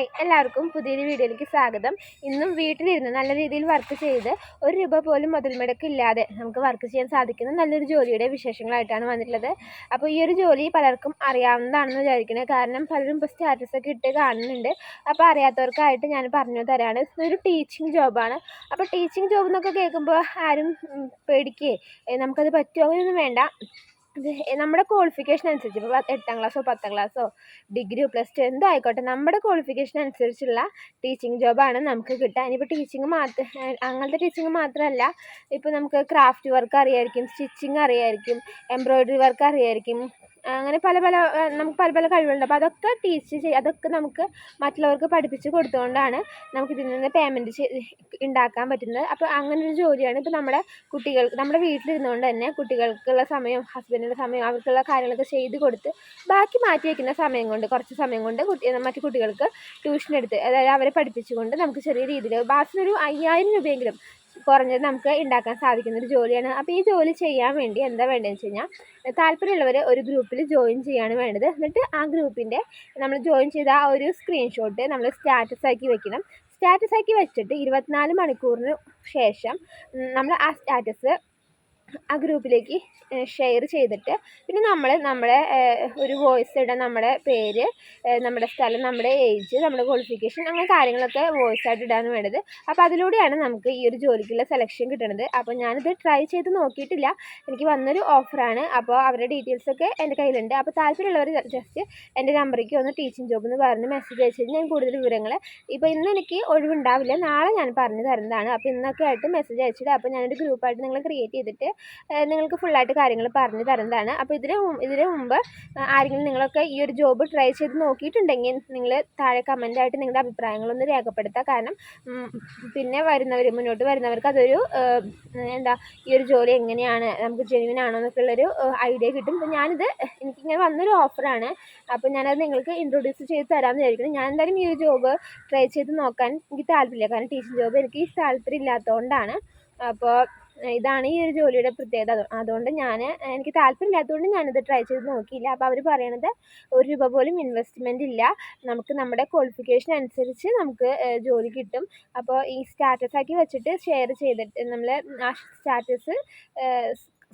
Hi എല്ലാവർക്കും പുതിയൊരു വീഡിയോയിലേക്ക് സ്വാഗതം. ഇന്നും വീട്ടിലിരുന്ന് നല്ല രീതിയിൽ വർക്ക് ചെയ്ത് ഒരു രൂപ പോലും മുതൽ മുടക്കില്ലാതെ നമുക്ക് വർക്ക് ചെയ്യാൻ സാധിക്കുന്ന നല്ലൊരു ജോലിയുടെ വിശേഷങ്ങളായിട്ടാണ് വന്നിട്ടുള്ളത്. അപ്പോൾ ഈ ഒരു ജോലി പലർക്കും അറിയാവുന്നതാണെന്ന് വിചാരിക്കുന്നത് കാരണം പലരും ഇപ്പോൾ സ്റ്റാറ്റസൊക്കെ ഇട്ട് കാണുന്നുണ്ട്. അപ്പോൾ അറിയാത്തവർക്കായിട്ട് ഞാൻ പറഞ്ഞു തരാണ്. ഇതൊരു ടീച്ചിങ് ജോബാണ് അപ്പോൾ ടീച്ചിങ് ജോബ് എന്നൊക്കെ കേൾക്കുമ്പോൾ ആരും പേടിക്കുകയെ നമുക്കത് പറ്റുമോ അങ്ങനെയൊന്നും വേണ്ട. നമ്മുടെ ക്വാളിഫിക്കേഷൻ അനുസരിച്ച് ഇപ്പോൾ എട്ടാം ക്ലാസ്സോ പത്താം ക്ലാസ്സോ ഡിഗ്രിയോ പ്ലസ് ടു എന്തോ ആയിക്കോട്ടെ നമ്മുടെ ക്വാളിഫിക്കേഷൻ അനുസരിച്ചുള്ള ടീച്ചിങ് ജോബാണ് നമുക്ക് കിട്ടുക. ഇനിയിപ്പോൾ ടീച്ചിങ് മാത്രം അങ്ങനത്തെ ടീച്ചിങ് മാത്രമല്ല ഇപ്പോൾ നമുക്ക് ക്രാഫ്റ്റ് വർക്ക് അറിയായിരിക്കും സ്റ്റിച്ചിങ് അറിയായിരിക്കും എംബ്രോയിഡറി വർക്ക് അറിയായിരിക്കും അങ്ങനെ പല പല നമുക്ക് പല പല കഴിവുകളുണ്ട്. അപ്പോൾ അതൊക്കെ ടീച്ച് ചെയ്യുക അതൊക്കെ നമുക്ക് മറ്റുള്ളവർക്ക് പഠിപ്പിച്ച് കൊടുത്തുകൊണ്ടാണ് നമുക്ക് ഇതിൽ നിന്ന് പേയ്മെന്റ് ഉണ്ടാക്കാൻ പറ്റുന്നത്. അപ്പോൾ അങ്ങനെ ഒരു ജോലിയാണ് ഇപ്പോൾ നമ്മുടെ കുട്ടികൾക്ക് നമ്മുടെ വീട്ടിലിരുന്നുകൊണ്ട് തന്നെ കുട്ടികൾക്കുള്ള സമയം ഹസ്ബൻഡിന്റെ സമയം അവർക്കുള്ള കാര്യങ്ങളൊക്കെ ചെയ്ത് കൊടുത്ത് ബാക്കി മാറ്റി വയ്ക്കുന്ന സമയം കൊണ്ട് കുറച്ച് സമയം കൊണ്ട് കുട്ടി മറ്റു കുട്ടികൾക്ക് ട്യൂഷൻ എടുത്ത് അതായത് അവരെ പഠിപ്പിച്ചുകൊണ്ട് നമുക്ക് ചെറിയ രീതിയിൽ ബാസിനൊരു അയ്യായിരം രൂപയെങ്കിലും കുറഞ്ഞത് നമുക്ക് ഉണ്ടാക്കാൻ സാധിക്കുന്ന ഒരു ജോലിയാണ്. അപ്പോൾ ഈ ജോലി ചെയ്യാൻ വേണ്ടി എന്താ വേണ്ടതെന്ന് വെച്ച് കഴിഞ്ഞാൽ താല്പര്യമുള്ളവർ ഒരു ഗ്രൂപ്പിൽ ജോയിൻ ചെയ്യാണ് വേണ്ടത്. എന്നിട്ട് ആ ഗ്രൂപ്പിന്റെ നമ്മൾ ജോയിൻ ചെയ്ത ആ ഒരു സ്ക്രീൻഷോട്ട് നമ്മൾ സ്റ്റാറ്റസ് ആക്കി വെക്കണം. സ്റ്റാറ്റസ് ആക്കി വെച്ചിട്ട് ഇരുപത്തിനാല് മണിക്കൂറിന് ശേഷം നമ്മൾ ആ സ്റ്റാറ്റസ് ആ ഗ്രൂപ്പിലേക്ക് ഷെയർ ചെയ്തിട്ട് പിന്നെ നമ്മൾ നമ്മുടെ ഒരു വോയിസ് ഇടാൻ നമ്മുടെ പേര് നമ്മുടെ സ്ഥലം നമ്മുടെ ഏജ് നമ്മുടെ ക്വാളിഫിക്കേഷൻ അങ്ങനെ കാര്യങ്ങളൊക്കെ വോയിസ് ആയിട്ട് ഇടാൻ വേണ്ടത്. അപ്പോൾ അതിലൂടെയാണ് നമുക്ക് ഈ ഒരു ജോലിക്കുള്ള സെലക്ഷൻ കിട്ടുന്നത് അപ്പോൾ ഞാനിത് ട്രൈ ചെയ്ത് നോക്കിയിട്ടില്ല. എനിക്ക് വന്നൊരു ഓഫറാണ് അപ്പോൾ അവരുടെ ഡീറ്റെയിൽസൊക്കെ എന്റെ കയ്യിലുണ്ട്. അപ്പോൾ താല്പര്യമുള്ളവർ ജസ്റ്റ് എന്റെ നമ്പറിലേക്ക് ഒന്ന് ടീച്ചിങ് ജോബ് എന്ന് പറഞ്ഞ് മെസ്സേജ് അയച്ചിട്ട് ഞാൻ കൂടുതൽ വിവരങ്ങൾ ഇപ്പോൾ ഇന്ന് എനിക്ക് ഒഴിവുണ്ടാവില്ല. നാളെ ഞാൻ പറഞ്ഞു തരുന്നതാണ്. അപ്പോൾ ഇന്നൊക്കെ ആയിട്ട് മെസ്സേജ് അയച്ചിട്ട് അപ്പോൾ ഞാനൊരു ഗ്രൂപ്പായിട്ട് നിങ്ങൾ ക്രിയേറ്റ് ചെയ്തിട്ട് നിങ്ങൾക്ക് ഫുള്ളായിട്ട് കാര്യങ്ങൾ പറഞ്ഞു തരുന്നതാണ്. അപ്പോൾ ഇതിന് ഇതിന് മുമ്പ് ആരെങ്കിലും നിങ്ങളൊക്കെ ഈ ഒരു ജോബ് ട്രൈ ചെയ്ത് നോക്കിയിട്ടുണ്ടെങ്കിൽ നിങ്ങൾ താഴെ കമന്റായിട്ട് നിങ്ങളുടെ അഭിപ്രായങ്ങളൊന്ന് രേഖപ്പെടുത്തുക. കാരണം പിന്നെ വരുന്നവർ മുന്നോട്ട് വരുന്നവർക്ക് അതൊരു എന്താ ഈ ഒരു ജോലി എങ്ങനെയാണ് നമുക്ക് ജെനുവിൻ ആണോ എന്നൊക്കെ ഉള്ളൊരു ഐഡിയ കിട്ടും. അപ്പോൾ ഞാനിത് എനിക്കിങ്ങനെ വന്നൊരു ഓഫറാണ് അപ്പോൾ ഞാനത് നിങ്ങൾക്ക് ഇൻട്രൊഡ്യൂസ് ചെയ്ത് തരാമെന്ന് വിചാരിക്കുന്നു. ഞാൻ എന്തായാലും ഈ ഒരു ജോബ് ട്രൈ ചെയ്ത് നോക്കാൻ എനിക്ക് താല്പര്യമില്ല. കാരണം ടീച്ചിങ് ജോബ് എനിക്ക് താല്പര്യം ഇല്ലാത്തതുകൊണ്ടാണ് അപ്പോൾ ഇതാണ് ഈ ഒരു ജോലിയുടെ പ്രത്യേകത. അതുകൊണ്ട് ഞാൻ എനിക്ക് താല്പര്യമില്ലാത്തതുകൊണ്ട് ഞാനിത് ട്രൈ ചെയ്ത് നോക്കിയില്ല. അപ്പോൾ അവർ പറയണത് ഒരു രൂപ പോലും ഇൻവെസ്റ്റ്മെന്റ് ഇല്ല. നമുക്ക് നമ്മുടെ ക്വാളിഫിക്കേഷൻ അനുസരിച്ച് നമുക്ക് ജോലി കിട്ടും. അപ്പോൾ ഈ സ്റ്റാറ്റസ് ആക്കി വെച്ചിട്ട് ഷെയർ ചെയ്തിട്ട് നമ്മൾ ആ സ്റ്റാറ്റസ്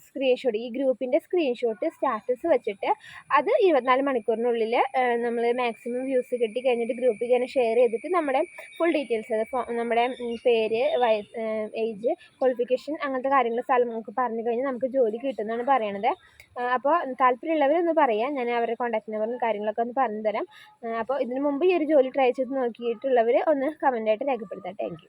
സ്ക്രീൻഷോട്ട് ഈ ഗ്രൂപ്പിന്റെ സ്ക്രീൻഷോട്ട് സ്റ്റാറ്റസ് വെച്ചിട്ട് അത് ഇരുപത്തിനാല് മണിക്കൂറിനുള്ളിൽ നമ്മൾ മാക്സിമം വ്യൂസ് കിട്ടി കഴിഞ്ഞിട്ട് ഗ്രൂപ്പിൽ തന്നെ ഷെയർ ചെയ്തിട്ട് നമ്മുടെ ഫുൾ ഡീറ്റെയിൽസ് നമ്മുടെ പേര് വയസ്സ് ഏജ് ക്വാളിഫിക്കേഷൻ അങ്ങനത്തെ കാര്യങ്ങൾ സ്ഥലം നമുക്ക് പറഞ്ഞു കഴിഞ്ഞാൽ നമുക്ക് ജോലി കിട്ടുമെന്നാണ് പറയണത്. അപ്പോൾ താല്പര്യമുള്ളവരൊന്ന് പറയാം. ഞാൻ അവരുടെ കോൺടാക്ട് നമ്പറും കാര്യങ്ങളൊക്കെ ഒന്ന് പറഞ്ഞു തരാം അപ്പോൾ ഇതിനു മുമ്പ് ഈ ഒരു ജോലി ട്രൈ ചെയ്ത് നോക്കിയിട്ടുള്ളവർ ഒന്ന് കമന്റായിട്ട് രേഖപ്പെടുത്താം താങ്ക്